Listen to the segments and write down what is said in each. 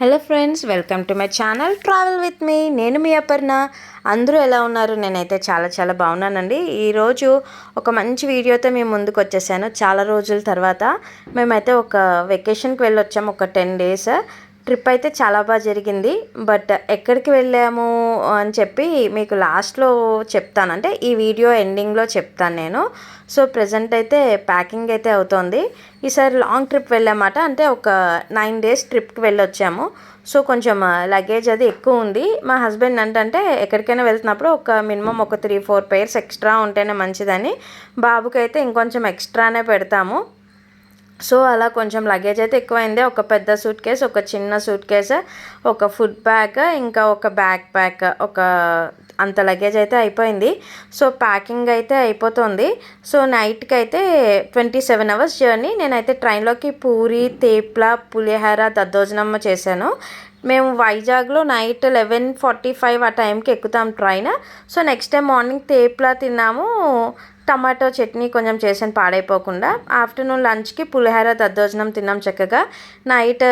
Hello friends welcome to my channel travel with me. నేను మీ అపర్ణ. అందరూ ఎలా ఉన్నారు? నేనైతే చాలా చాలా బాగున్నానండి. ఈరోజు ఒక మంచి వీడియోతో మేము ముందుకు వచ్చేసాను. చాలా రోజుల తర్వాత మేమైతే ఒక వెకేషన్కి వెళ్ళొచ్చాము ఒక టెన్ డేస్ ట్రిప్ అయితే చాలా బాగా జరిగింది. బట్ ఎక్కడికి వెళ్ళాము అని చెప్పి మీకు లాస్ట్లో చెప్తాను. అంటే ఈ వీడియో ఎండింగ్లో చెప్తాను నేను. సో ప్రజెంట్ అయితే ప్యాకింగ్ అయితే అవుతోంది. ఈసారి లాంగ్ ట్రిప్ వెళ్ళామాట. అంటే ఒక నైన్ డేస్ ట్రిప్కి వెళ్ళొచ్చాము. సో కొంచెం లగేజ్ అది ఎక్కువ ఉంది. మా హస్బెండ్ ఏంటంటే ఎక్కడికైనా వెళ్తున్నప్పుడు ఒక మినిమం ఒక త్రీ ఫోర్ పేర్స్ ఎక్స్ట్రా ఉంటేనే మంచిదని. బాబుకి అయితే ఇంకొంచెం ఎక్స్ట్రానే పెడతాము. సో అలా కొంచెం లగేజ్ అయితే ఎక్కువైంది. ఒక పెద్ద సూట్ కేస్ ఒక చిన్న సూట్ కేస్ ఒక ఫుడ్ బ్యాగ్ ఇంకా ఒక బ్యాక్ ప్యాక్ ఒక అంత లగేజ్ అయితే అయిపోయింది. సో ప్యాకింగ్ అయితే అయిపోతుంది. సో నైట్కి అయితే ట్వంటీ సెవెన్ అవర్స్ జర్నీ నేనైతే ట్రైన్లోకి పూరి తేప్ల పులిహార దద్దోజనమ్మ చేశాను. మేము వైజాగ్లో నైట్ లెవెన్ ఫార్టీ ఫైవ్ ఆ టైంకి ఎక్కుతాం train so next day morning thepla తిన్నాము. టమాటో చట్నీ కొంచెం చేసాను పాడైపోకుండా ఆఫ్టర్నూన్ లంచ్కి పులిహోర దద్దోజనం తిన్నాం చక్కగా. నైట్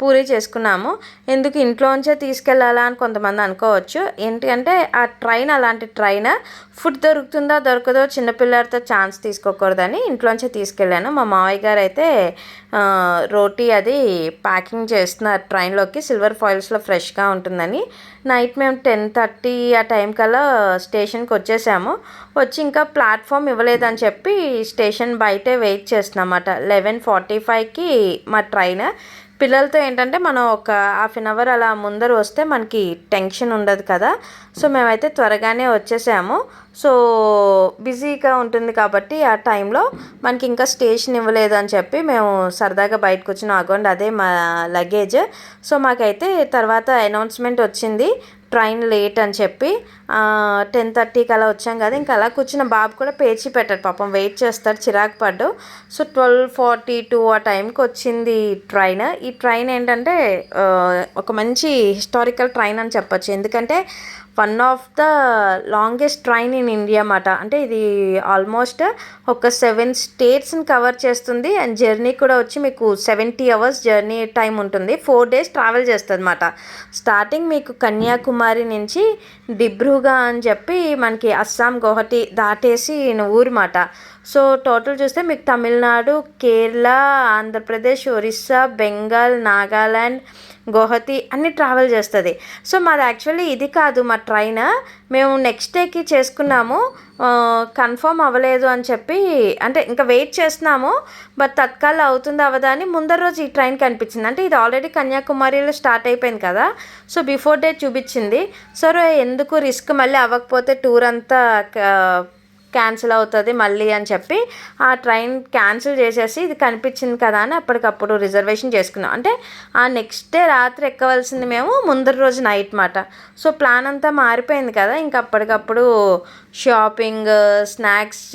పూరి చేసుకున్నాము. ఎందుకు ఇంట్లోంచే తీసుకెళ్ళాలా అని కొంతమంది అనుకోవచ్చు. ఏంటంటే ఆ ట్రైన్ అలాంటి ట్రైన్ ఫుడ్ దొరుకుతుందా దొరకదో చిన్నపిల్లలతో ఛాన్స్ తీసుకోకూడదని ఇంట్లోంచే తీసుకెళ్ళాను. మా మావయ్య గారు అయితే రోటీ అది ప్యాకింగ్ చేస్తున్నారు ట్రైన్లోకి. సిల్వర్ ఫాయిల్స్లో ఫ్రెష్గా ఉంటుందని. నైట్ మేము టెన్ థర్టీ ఆ టైం కల్లా స్టేషన్కి వచ్చేసాము. వచ్చి ఇంకా ప్లాట్ఫామ్ ఇవ్వలేదని చెప్పి స్టేషన్ బయటే వెయిట్ చేస్తున్నామన్నమాట లెవెన్ ఫార్టీ ఫైవ్కి మా ట్రైన్. పిల్లలతో ఏంటంటే మనం ఒక హాఫ్ అన్ అవర్ అలా ముందర వస్తే మనకి టెన్షన్ ఉండదు కదా. సో మేమైతే త్వరగానే వచ్చేసాము. సో బిజీగా ఉంటుంది కాబట్టి ఆ టైంలో మనకి ఇంకా స్టేషన్ ఇవ్వలేదు అని చెప్పి మేము సరదాగా బయటకు వచ్చిన. అగోండి అదే మా లగేజ్. సో మాకైతే తర్వాత అనౌన్స్మెంట్ వచ్చింది. ట్రైన్ లేట్ అని చెప్పి టెన్ థర్టీకి అలా వచ్చాం కదా ఇంకా అలా కూర్చున్న బాబు కూడా పేర్చి పెట్టాడు పాపం వెయిట్ చేస్తాడు చిరాకు పడ్డు. సో ట్వెల్వ్ ఫార్టీ టూ ఆ టైంకి వచ్చింది ట్రైన్. ఈ ట్రైన్ ఏంటంటే ఒక మంచి హిస్టారికల్ ట్రైన్ అని చెప్పొచ్చు. ఎందుకంటే one of the longest train in India అన్నమాట. అంటే ఇది ఆల్మోస్ట్ ఒక సెవెన్ స్టేట్స్ని కవర్ చేస్తుంది. అండ్ జర్నీ కూడా వచ్చి మీకు సెవెంటీ అవర్స్ జర్నీ టైం ఉంటుంది. ఫోర్ డేస్ ట్రావెల్ చేస్తుంది అనమాట స్టార్టింగ్ మీకు కన్యాకుమారి నుంచి డిబ్రూగా అని చెప్పి మనకి అస్సాం గౌహటి దాటేసి ఊరు మాట సో టోటల్ చూస్తే మీకు తమిళనాడు కేరళ ఆంధ్రప్రదేశ్ ఒరిస్సా బెంగాల్ నాగాల్యాండ్ గౌహతి అన్ని ట్రావెల్ చేస్తుంది. సో మాది యాక్చువల్లీ ఇది కాదు మా ట్రైన్ మేము నెక్స్ట్ డేకి చేసుకున్నాము. కన్ఫర్మ్ అవ్వలేదు అని చెప్పి అంటే ఇంకా వెయిట్ చేస్తున్నాము. బట్ తత్కాల అవుతుంది అవదా అని ముందర రోజు ఈ ట్రైన్ కనిపించింది. అంటే ఇది ఆల్రెడీ కన్యాకుమారిలో స్టార్ట్ అయిపోయింది కదా. సో బిఫోర్ డే చూపించింది. సరే ఎందుకు రిస్క్ మళ్ళీ అవ్వకపోతే టూర్ అంతా క్యాన్సిల్ అవుతుంది మళ్ళీ అని చెప్పి ఆ ట్రైన్ క్యాన్సిల్ చేసేసి ఇది కనిపించింది కదా అని అప్పటికప్పుడు రిజర్వేషన్ చేసుకున్నాం. అంటే ఆ నెక్స్ట్ డే రాత్రి ఎక్కవలసింది మేము ముందర రోజు నైట్ మాట. సో ప్లాన్ అంతా మారిపోయింది కదా ఇంక అప్పటికప్పుడు షాపింగ్ స్నాక్స్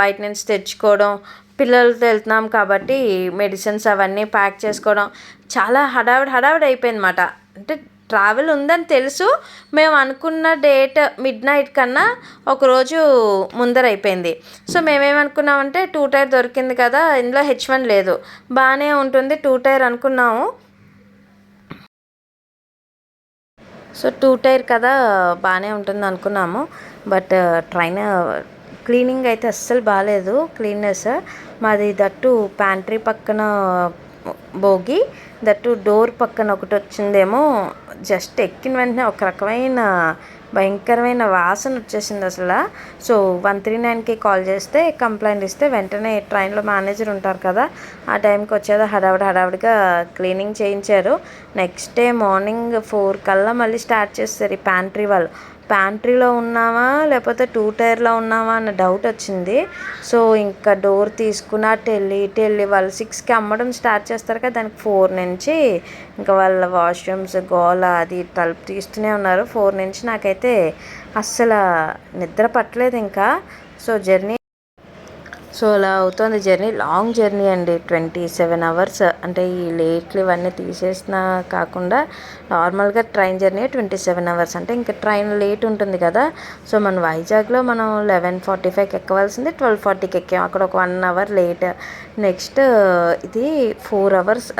బయట నుంచి తెచ్చుకోవడం పిల్లలతో వెళ్తున్నాం కాబట్టి మెడిసిన్స్ అవన్నీ ప్యాక్ చేసుకోవడం చాలా హడావిడి హడావిడి అయిపోయింది మాట. అంటే ట్రావెల్ ఉందని తెలుసు. మేము అనుకున్న డేట్ మిడ్ నైట్ కన్నా ఒకరోజు ముందర అయిపోయింది. సో మేమేమనుకున్నామంటే టూ టైర్ దొరికింది కదా ఇందులో హెచ్ వన్ లేదు. బాగానే ఉంటుంది టూ టైర్ అనుకున్నాము. సో టూ టైర్ కదా బాగానే ఉంటుంది అనుకున్నాము. బట్ ట్రైన్ క్లీనింగ్ అయితే అస్సలు బాగాలేదు క్లీన్నెస్. మాది దట్టు ప్యాంట్రీ పక్కన భోగి. దట్టు డోర్ పక్కన ఒకటి వచ్చిందేమో జస్ట్ ఎక్కిన వెంటనే ఒక రకమైన భయంకరమైన వాసన వచ్చేసింది అసలు. సో వన్ త్రీ నైన్కి కాల్ చేస్తే కంప్లైంట్ ఇస్తే వెంటనే ట్రైన్లో మేనేజర్ ఉంటారు కదా ఆ టైంకి వచ్చేది హడావిడి హడావిడిగా క్లీనింగ్ చేయించారు. నెక్స్ట్ డే మార్నింగ్ ఫోర్ కల్లా మళ్ళీ స్టార్ట్ చేస్తారు ఈ ప్యాంట్రీ వాళ్ళు. ప్యాంట్రీలో ఉన్నామా లేకపోతే టూ టైర్లో ఉన్నామా అన్న డౌట్ వచ్చింది. సో ఇంకా డోర్ తీసుకుని అటు వెళ్ళి ఇటు వెళ్ళి వాళ్ళు సిక్స్కి అమ్మడం స్టార్ట్ చేస్తారు కదా దానికి ఫోర్ నుంచి. ఇంకా వాళ్ళ వాష్రూమ్స్ గోల అది తలుపు తీస్తూనే ఉన్నారు. ఫోర్ నుంచి నాకైతే అస్సలు నిద్ర పట్టలేదు ఇంకా. సో జర్నీ సో అలా అవుతుంది జర్నీ. లాంగ్ జర్నీ అండి. Twenty seven hours. అంటే ఈ లేట్లు ఇవన్నీ తీసేసిన కాకుండా నార్మల్గా train journey twenty seven hours. అంటే ఇంకా ట్రైన్ లేట్ ఉంటుంది కదా. సో మన వైజాగ్లో మనం లెవెన్ ఫార్టీ ఫైవ్కి ఎక్కవలసింది ట్వెల్వ్ ఫార్టీకి ఎక్కాం. అక్కడ ఒక వన్ అవర్ లేట్. నెక్స్ట్ ఇది four hours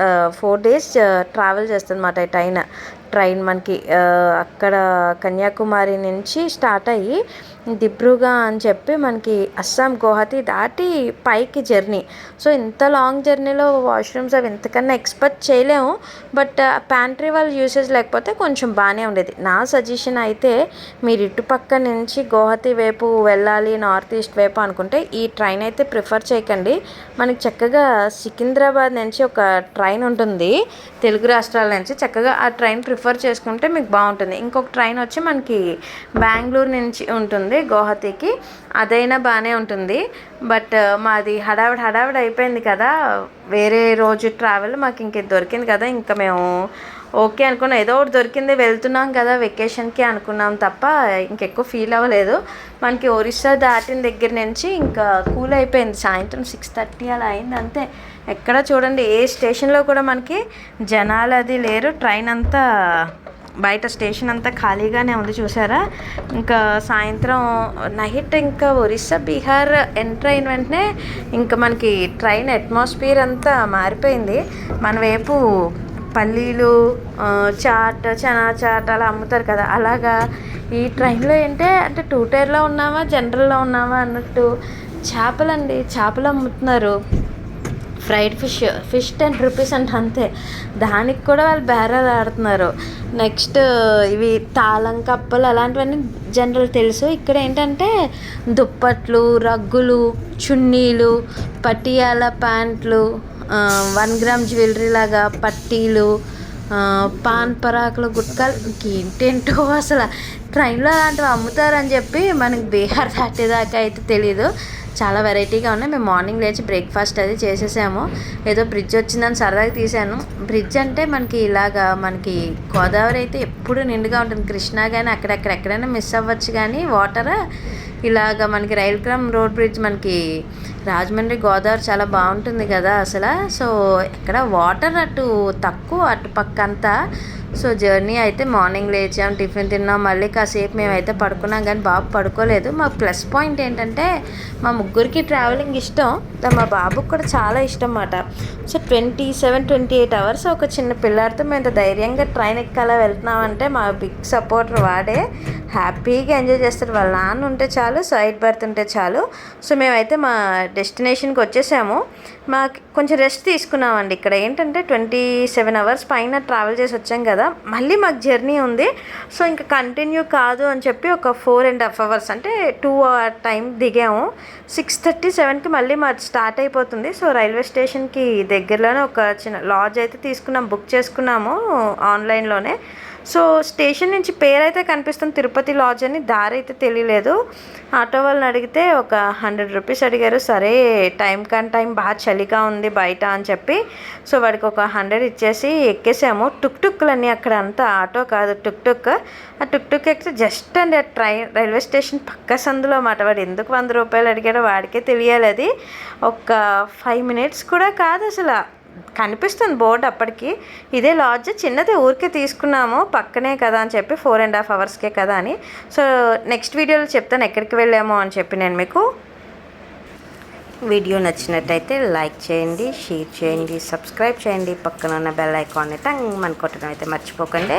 four days travel చేస్తుంది అన్నమాట ఈ ట్రైన్. ట్రైన్ మనకి అక్కడ కన్యాకుమారి నుంచి స్టార్ట్ అయ్యి దిబ్రూగా అని చెప్పి మనకి అస్సాం గౌహతి దాటి పైకి జర్నీ. సో ఇంత లాంగ్ జర్నీలో వాష్రూమ్స్ అవి ఇంతకన్నా ఎక్స్పెక్ట్ చేయలేము. బట్ ప్యాంట్రీ వాళ్ళ యూసేజ్ లేకపోతే కొంచెం బాగానే ఉండేది. నా సజెషన్ అయితే మీరు ఇటుపక్క నుంచి గౌహతి వైపు వెళ్ళాలి నార్త్ ఈస్ట్ వైపు అనుకుంటే ఈ ట్రైన్ అయితే ప్రిఫర్ చేయకండి. మనకి చక్కగా సికింద్రాబాద్ నుంచి ఒక ట్రైన్ ఉంటుంది తెలుగు రాష్ట్రాల నుంచి చక్కగా ఆ ట్రైన్ ప్రిఫర్ చేసుకుంటే మీకు బాగుంటుంది. ఇంకొక ట్రైన్ వచ్చి మనకి బెంగళూరు నుంచి ఉంటుంది గౌహతికి. అదైనా బాగానే ఉంటుంది. బట్ మాది హడావిడి హడావిడి అయిపోయింది కదా. వేరే రోజు ట్రావెల్ మాకు ఇంక ఇది దొరికింది కదా. ఇంకా మేము ఓకే అనుకున్నాం. ఏదో ఒకటి దొరికింది వెళ్తున్నాం కదా వెకేషన్కి అనుకున్నాం తప్ప ఇంకెక్కువ ఫీల్ అవ్వలేదు. మనకి ఒరిస్సా దాటిన దగ్గర నుంచి ఇంకా కూల్ అయిపోయింది. సాయంత్రం సిక్స్ థర్టీ అలా అయింది అంతే. ఎక్కడ చూడండి ఏ స్టేషన్లో కూడా మనకి జనాలు అది లేరు. ట్రైన్ అంతా బయట స్టేషన్ అంతా ఖాళీగానే ఉంది చూసారా? ఇంకా సాయంత్రం నైట్ ఇంకా ఒరిస్సా బీహార్ ఎంటర్ అయిన వెంటనే ఇంకా మనకి ట్రైన్ అట్మాస్ఫియర్ అంతా మారిపోయింది. మన వైపు పల్లీలు చాట్ చనా చాట్ అలా అమ్ముతారు కదా అలాగా ఈ ట్రైన్లో ఏంటంటే అంటే టూ టైర్లో ఉన్నామా జనరల్లో ఉన్నామా అన్నట్టు చేపలండి చేపలు అమ్ముతున్నారు. Fried fish fish ten rupees అంటే అంతే. దానికి కూడా వాళ్ళు బేరాలు ఆడుతున్నారు. నెక్స్ట్ ఇవి తాళం కప్పలు అలాంటివన్నీ జనరల్ తెలుసు. ఇక్కడ ఏంటంటే దుప్పట్లు రగ్గులు చున్నీలు పటియాల ప్యాంట్లు వన్ గ్రామ్ జ్యువెలరీ లాగా పట్టీలు పాన్ పరాకులు గుట్కాలు. ఇంకేంటేంటో అసలు ట్రైన్లో అలాంటివి అమ్ముతారని చెప్పి మనకి బీహార్ దాటేదాకా అయితే తెలీదు. చాలా వెరైటీగా ఉన్నాయి. మేము మార్నింగ్ లేచి బ్రేక్ఫాస్ట్ అది చేసేసాము. ఏదో బ్రిడ్జ్ వచ్చిందని సరదాగా తీసాను బ్రిడ్జ్ అంటే మనకి ఇలాగా మనకి గోదావరి అయితే ఎప్పుడు నిండుగా ఉంటుంది. కృష్ణా కానీ అక్కడక్కడ ఎక్కడైనా మిస్ అవ్వచ్చు కానీ వాటర్? ఇలాగ మనకి రైల్ క్రమ్ రోడ్ బ్రిడ్జ్ మనకి రాజమండ్రి గోదావరి చాలా బాగుంటుంది కదా అసలు. సో ఇక్కడ వాటర్ అటు తక్కువ అటు పక్క అంతా సో జర్నీ అయితే మార్నింగ్ లేచాం టిఫిన్ తిన్నాం మళ్ళీ కాసేపు మేమైతే పడుకున్నాం కానీ బాబు పడుకోలేదు. మా ప్లస్ పాయింట్ ఏంటంటే మా ముగ్గురికి ట్రావెలింగ్ ఇష్టం మా బాబుకి కూడా చాలా ఇష్టం అన్నమాట. So twenty seven twenty eight hours ఒక చిన్న పిల్లాడితో మేము ఇంత ధైర్యంగా ట్రైన్ ఎక్కాలా వెళ్తున్నామంటే మా బిగ్ సపోర్టర్ వాడే హ్యాపీగా ఎంజాయ్ చేస్తారు వాళ్ళ నాన్న ఉంటే చాలు సైడ్ బర్త్ ఉంటే చాలు. సో మేమైతే మా డెస్టినేషన్కి వచ్చేసాము. మాకు కొంచెం రెస్ట్ తీసుకున్నామండి ఇక్కడ. ఏంటంటే ట్వంటీ సెవెన్ అవర్స్ పైన ట్రావెల్ చేసి వచ్చాం కదా. మళ్ళీ మాకు జర్నీ ఉంది. సో ఇంకా కంటిన్యూ కాదు అని చెప్పి ఒక ఫోర్ అండ్ హాఫ్ అవర్స్ అంటే టూ అవర్ టైం దిగాము. సిక్స్ థర్టీ సెవెన్కి మళ్ళీ మాది స్టార్ట్ అయిపోతుంది. సో రైల్వే స్టేషన్కి దగ్గరలోనే ఒక చిన్న లాడ్జ్ అయితే తీసుకున్నాం. బుక్ చేసుకున్నాము ఆన్లైన్లోనే. సో స్టేషన్ నుంచి పేరు అయితే కనిపిస్తుంది తిరుపతి లాడ్జ్ అని దారి అయితే తెలియలేదు. ఆటో వాళ్ళని అడిగితే ఒక హండ్రెడ్ రూపీస్ అడిగారు. సరే టైం కన్ టైం బాగా చలిగా ఉంది బయట అని చెప్పి సో వాడికి ఒక హండ్రెడ్ ఇచ్చేసి ఎక్కేసాము. టుక్ టుక్లన్నీ అక్కడ అంతా ఆటో కాదు టుక్ టుక్. ఆ టుక్ టుక్ ఎక్కితే జస్ట్ అండి ఆ ట్రైన్ రైల్వే స్టేషన్ పక్క సందులో మాట వాడు ఎందుకు వంద రూపాయలు అడిగాడో వాడికే తెలియాలి అది. ఒక ఫైవ్ మినిట్స్ కూడా కాదు అసలు. కనిపిస్తుంది బోర్డు అప్పటికి. ఇదే లాడ్జ్ చిన్నది ఊరికే తీసుకున్నాము పక్కనే కదా అని చెప్పి ఫోర్ అండ్ హాఫ్ అవర్స్కే కదా అని. సో నెక్స్ట్ వీడియోలో చెప్తాను ఎక్కడికి వెళ్ళామో అని చెప్పి నేను మీకు. వీడియో నచ్చినట్టయితే లైక్ చేయండి షేర్ చేయండి సబ్స్క్రైబ్ చేయండి. పక్కన ఉన్న బెల్ ఐకాన్ని తంగ్ మన కొట్టడం అయితే మర్చిపోకండి.